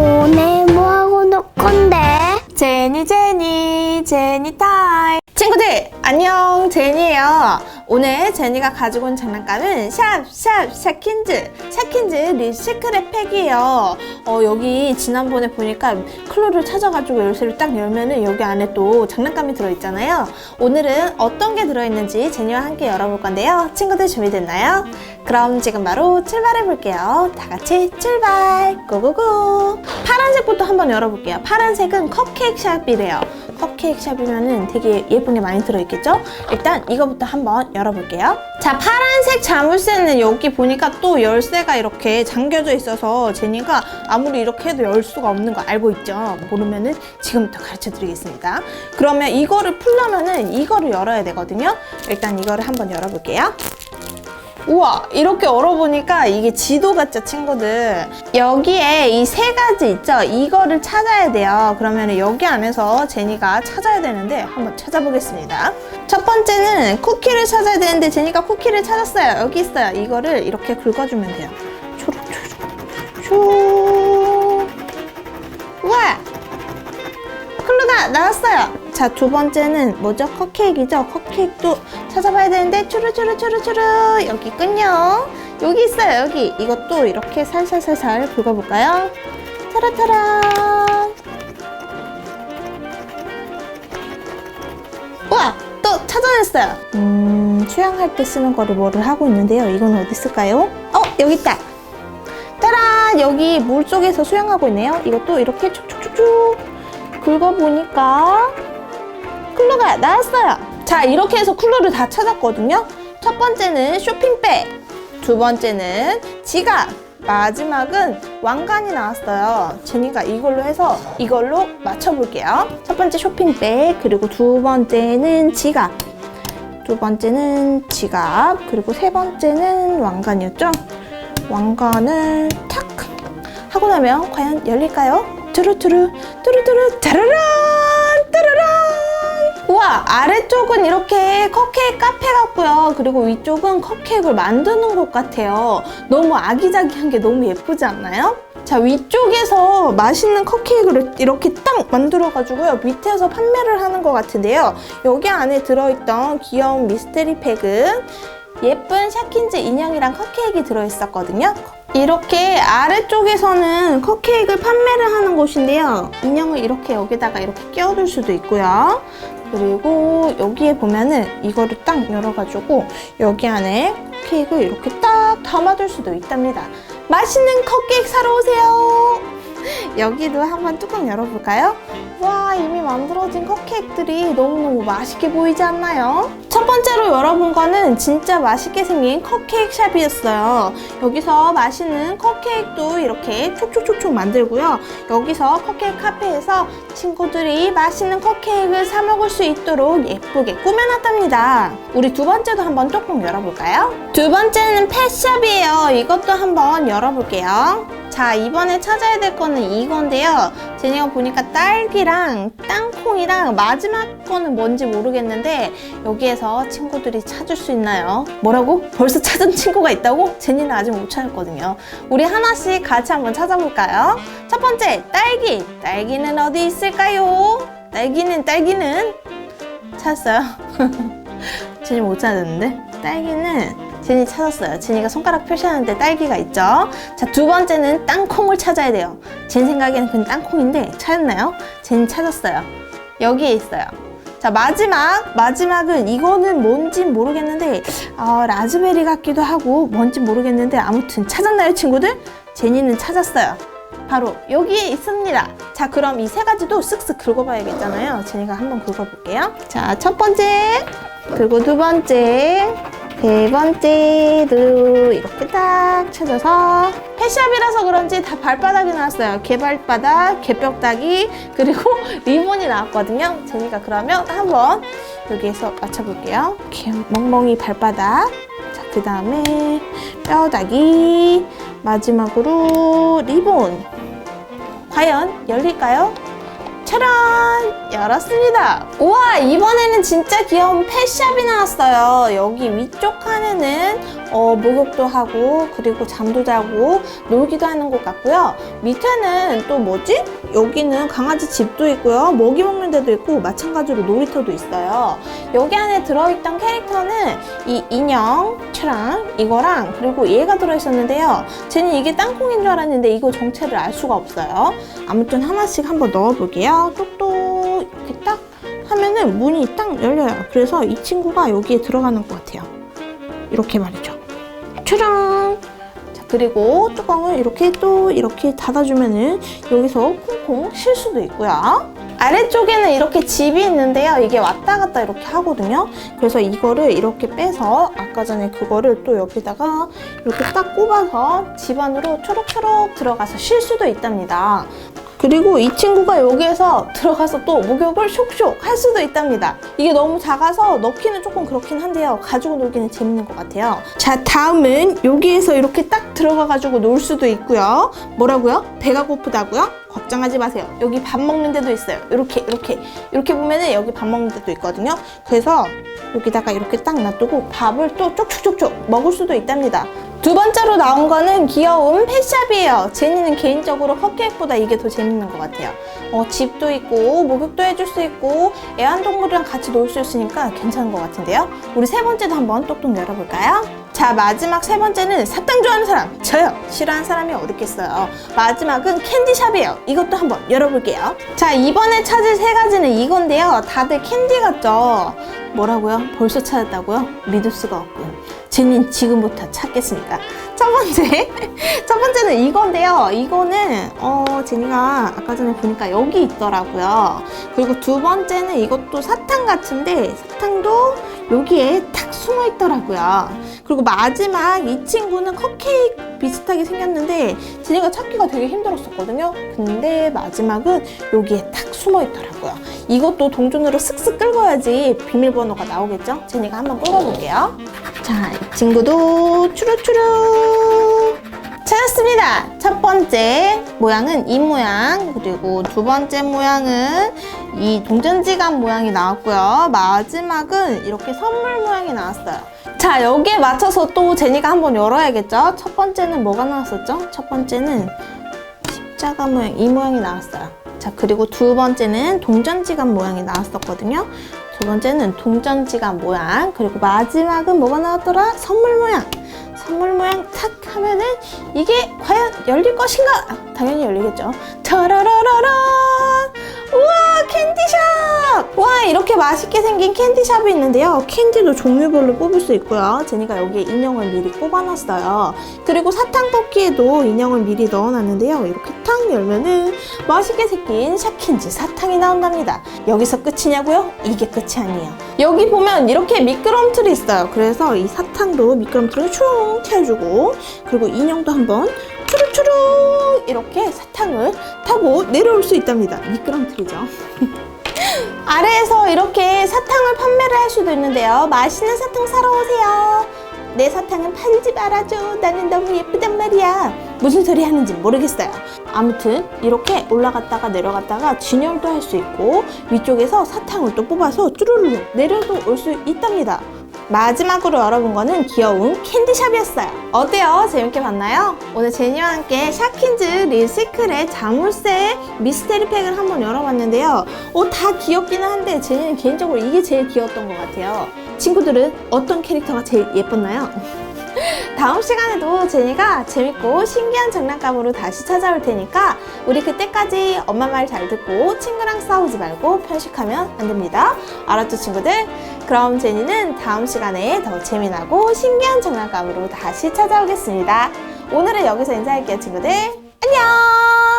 오늘 뭐하고 놀 건데? 제니 제니 제니 타임. 친구들 안녕. 제니예요 오늘 제니가 가지고 온 장난감은 샵샵 샤킨즈. 샤킨즈 리시크렛 팩이에요. 어 여기 지난번에 보니까 클로를 찾아가지고 열쇠를 딱 열면은 여기 안에 또 장난감이 들어있잖아요. 오늘은 어떤 게 들어있는지 제니와 함께 열어볼 건데요. 친구들 준비됐나요? 그럼 지금 바로 출발해 볼게요. 다 같이 출발! 고고고! 파란색부터 한번 열어볼게요. 파란색은 컵케이크 샵이래요 컵케이크 샵이면은 되게 예쁜 게 많이 들어있겠죠? 일단 이거부터 한번 열어볼게요. 자, 파란색 자물쇠는 여기 보니까 또 열쇠가 이렇게 잠겨져 있어서 제니가 아무리 이렇게 해도 열 수가 없는 거 알고 있죠? 모르면은 지금부터 가르쳐 드리겠습니다. 그러면 이거를 풀려면은 이거를 열어야 되거든요. 일단 이거를 한번 열어볼게요. 우와 이렇게 열어보니까 이게 지도 같죠 친구들. 여기에 이 세 가지 있죠? 이거를 찾아야 돼요. 그러면 여기 안에서 제니가 찾아야 되는데 한번 찾아보겠습니다. 첫 번째는 쿠키를 찾아야 되는데 제니가 쿠키를 찾았어요. 여기 있어요. 이거를 이렇게 긁어주면 돼요. 초록 초록 슈 우와! 클루가 나왔어요. 자, 두 번째는 뭐죠? 컵케이크죠? 컵케이크도 찾아봐야 되는데, 추르추르추르추르. 여기 있군요. 여기 있어요, 여기. 이것도 이렇게 살살살살 긁어볼까요? 타라타라. 우와! 또 찾아냈어요. 음, 수영할 때 쓰는 거를 뭐를 하고 있는데요. 이건 어디 있을까요? 어, 여기 있다. 따란! 여기 물 속에서 수영하고 있네요. 이것도 이렇게 쭉쭉쭉쭉 긁어보니까 쿨러가 나왔어요. 자, 이렇게 해서 쿨러를 다 찾았거든요. 첫 번째는 쇼핑백, 두 번째는 지갑, 마지막은 왕관이 나왔어요. 제니가 이걸로 해서 이걸로 맞춰볼게요. 첫 번째 쇼핑백, 그리고 두 번째는 지갑, 두 번째는 지갑, 그리고 세 번째는 왕관이었죠? 왕관을 탁 하고 나면 과연 열릴까요? 짜르란 따르란 우와 아래쪽은 이렇게 컵케이크 카페 같고요 그리고 위쪽은 컵케이크를 만드는 곳 같아요 너무 아기자기한 게 너무 예쁘지 않나요? 자 위쪽에서 맛있는 컵케이크를 이렇게 딱 만들어 가지고요 밑에서 판매를 하는 것 같은데요 여기 안에 들어있던 귀여운 미스테리 팩은 예쁜 샤킨즈 인형이랑 컵케이크 들어있었거든요 이렇게 아래쪽에서는 컵케이크를 판매를 하는 곳인데요. 인형을 이렇게 여기다가 이렇게 끼워둘 수도 있고요. 그리고 여기에 보면은 이거를 딱 열어가지고 여기 안에 컵케이크를 이렇게 딱 담아둘 수도 있답니다. 맛있는 컵케이크 사러 오세요. 여기도 한번 뚜껑 열어볼까요? 와 이미 만들어진 컵케이크들이 너무너무 맛있게 보이지 않나요? 첫 번째로 열어본 거는 진짜 맛있게 생긴 컵케이크 샵이었어요. 여기서 맛있는 컵케이크도 이렇게 촉촉촉촉 만들고요. 여기서 컵케이크 카페에서 친구들이 맛있는 컵케이크를 사 먹을 수 있도록 예쁘게 꾸며놨답니다. 우리 두 번째도 한번 뚜껑 열어볼까요? 두 번째는 펫샵이에요. 이것도 한번 열어볼게요. 자, 이번에 찾아야 될 거는 이건데요. 제니가 보니까 딸기랑 땅콩이랑 마지막 거는 뭔지 모르겠는데 여기에서 친구들이 찾을 수 있나요? 뭐라고? 벌써 찾은 친구가 있다고? 제니는 아직 못 찾았거든요. 우리 하나씩 같이 한번 찾아볼까요? 첫 번째, 딸기. 딸기는 어디 있을까요? 딸기는, 딸기는 찾았어요. 제니 못 찾았는데? 딸기는 제니 찾았어요. 제니가 손가락 표시하는데 딸기가 있죠. 자, 두 번째는 땅콩을 찾아야 돼요. 제 생각에는 그냥 땅콩인데 찾았나요? 제니 찾았어요. 여기에 있어요. 자, 마지막, 마지막은 이거는 뭔지 모르겠는데, 어, 라즈베리 같기도 하고, 뭔지 모르겠는데, 아무튼 찾았나요, 친구들? 제니는 찾았어요. 바로 여기에 있습니다. 자, 그럼 이 세 가지도 쓱쓱 긁어봐야겠잖아요. 제니가 한번 긁어볼게요. 자, 첫 번째, 그리고 두 번째, 세 번째도 이렇게 딱 찾아서 펫샵이라서 그런지 다 발바닥이 나왔어요. 개발바닥, 개뼈다귀 그리고 리본이 나왔거든요. 제니가 그러면 한번 여기에서 맞춰볼게요. 이렇게 멍멍이 발바닥 자, 그 다음에 뼈다귀 마지막으로 리본 과연 열릴까요? 짜란! 열었습니다. 우와, 이번에는 진짜 귀여운 펫샵이 나왔어요. 여기 위쪽 칸에는 어, 목욕도 하고, 그리고 잠도 자고, 놀기도 하는 곳 같고요. 밑에는 또 뭐지? 여기는 강아지 집도 있고요. 먹이 먹는 데도 있고, 마찬가지로 놀이터도 있어요. 여기 안에 들어있던 캐릭터는 이 인형처럼 이거랑 그리고 얘가 들어있었는데요. 쟤는 이게 땅콩인 줄 알았는데 이거 정체를 알 수가 없어요. 아무튼 하나씩 한번 넣어볼게요. 똑똑 이렇게 딱 하면은 문이 딱 열려요. 그래서 이 친구가 여기에 들어가는 것 같아요. 이렇게 말이죠. 짜잔! 자, 그리고 뚜껑을 이렇게 또 이렇게 닫아주면은 여기서 콩콩 쉴 수도 있고요. 아래쪽에는 이렇게 집이 있는데요. 이게 왔다 갔다 이렇게 하거든요. 그래서 이거를 이렇게 빼서 아까 전에 그거를 또 여기다가 이렇게 딱 꼽아서 집 안으로 초록초록 들어가서 쉴 수도 있답니다. 그리고 이 친구가 여기에서 들어가서 또 목욕을 쇽쇽 할 수도 있답니다. 이게 너무 작아서 넣기는 조금 그렇긴 한데요. 가지고 놀기는 재밌는 것 같아요. 자, 다음은 여기에서 이렇게 딱 들어가가지고 놀 수도 있고요. 뭐라고요? 배가 고프다고요? 걱정하지 마세요. 여기 밥 먹는 데도 있어요. 이렇게, 이렇게. 이렇게 보면은 여기 밥 먹는 데도 있거든요. 그래서 여기다가 이렇게 딱 놔두고 밥을 또 쪽쪽쪽쪽 먹을 수도 있답니다. 두 번째로 나온 거는 귀여운 펫샵이에요. 제니는 개인적으로 컵케이크보다 이게 더 재밌는 것 같아요. 어, 집도 있고, 목욕도 해줄 수 있고, 애완동물이랑 같이 놀 수 있으니까 괜찮은 것 같은데요. 우리 세 번째도 한번 똑똑 열어볼까요? 자, 마지막 세 번째는 사탕 좋아하는 사람. 저요. 싫어하는 사람이 어디 있겠어요. 마지막은 캔디샵이에요. 이것도 한번 열어볼게요. 자, 이번에 찾을 세 가지는 이건데요. 다들 캔디 같죠? 뭐라고요? 벌써 찾았다고요? 믿을 수가 없고요. 제닌 지금부터 찾겠습니다. 첫 번째, 첫 번째는 이건데요. 이거는 어 제니가 아까 전에 보니까 여기 있더라고요. 그리고 두 번째는 이것도 사탕 같은데 사탕도 여기에 탁 숨어 있더라고요. 그리고 마지막 이 친구는 컵케이크 비슷하게 생겼는데 제니가 찾기가 되게 힘들었었거든요. 근데 마지막은 여기에 탁 숨어 있더라고요. 이것도 동전으로 슥슥 긁어야지 비밀번호가 나오겠죠? 제니가 한번 긁어볼게요. 자, 이 친구도 추루추루 찾았습니다. 첫 번째 모양은 이 모양, 그리고 두 번째 모양은 이 동전지갑 모양이 나왔고요. 마지막은 이렇게 선물 모양이 나왔어요. 자, 여기에 맞춰서 또 제니가 한번 열어야겠죠? 첫 번째는 뭐가 나왔었죠? 첫 번째는 십자가 모양, 이 모양이 나왔어요. 자, 그리고 두 번째는 동전지갑 모양이 나왔었거든요. 두 번째는 동전지갑 모양, 그리고 마지막은 뭐가 나왔더라? 선물 모양. 선물 모양 탁 하면은 이게 과연 열릴 것인가? 아, 당연히 열리겠죠. 타라라라란! 우와, 캔디샵! 와, 이렇게 맛있게 생긴 캔디샵이 있는데요. 캔디도 종류별로 뽑을 수 있고요. 제니가 여기에 인형을 미리 꼽아놨어요. 그리고 사탕 뽑기에도 인형을 미리 넣어놨는데요. 이렇게 탁 열면은 맛있게 생긴 샤킨즈 사탕이 나온답니다. 여기서 끝이냐고요? 이게 끝이 아니에요. 여기 보면 이렇게 미끄럼틀이 있어요. 그래서 이 사탕도 미끄럼틀을 슝 튀어주고 그리고 인형도 한번 추룩추룩 이렇게 사탕을 타고 내려올 수 있답니다. 미끄럼틀이죠. 아래에서 이렇게 사탕을 판매를 할 수도 있는데요. 맛있는 사탕 사러 오세요. 내 사탕은 팔지 말아줘. 나는 너무 예쁘단 말이야. 무슨 소리 하는지 모르겠어요. 아무튼 이렇게 올라갔다가 내려갔다가 진열도 할 수 있고 위쪽에서 사탕을 또 뽑아서 쭈루루 내려도 올 수 있답니다. 마지막으로 열어본 거는 귀여운 캔디샵이었어요. 어때요? 재밌게 봤나요? 오늘 제니와 함께 샤킨즈 리시크의 자물쇠 미스테리 팩을 한번 열어봤는데요. 어, 다 귀엽기는 한데 제니는 개인적으로 이게 제일 귀여웠던 것 같아요. 친구들은 어떤 캐릭터가 제일 예뻤나요? 다음 시간에도 제니가 재밌고 신기한 장난감으로 다시 찾아올 테니까 우리 그때까지 엄마 말 잘 듣고 친구랑 싸우지 말고 편식하면 안 됩니다. 알았죠, 친구들? 그럼 제니는 다음 시간에 더 재미나고 신기한 장난감으로 다시 찾아오겠습니다. 오늘은 여기서 인사할게요, 친구들. 안녕!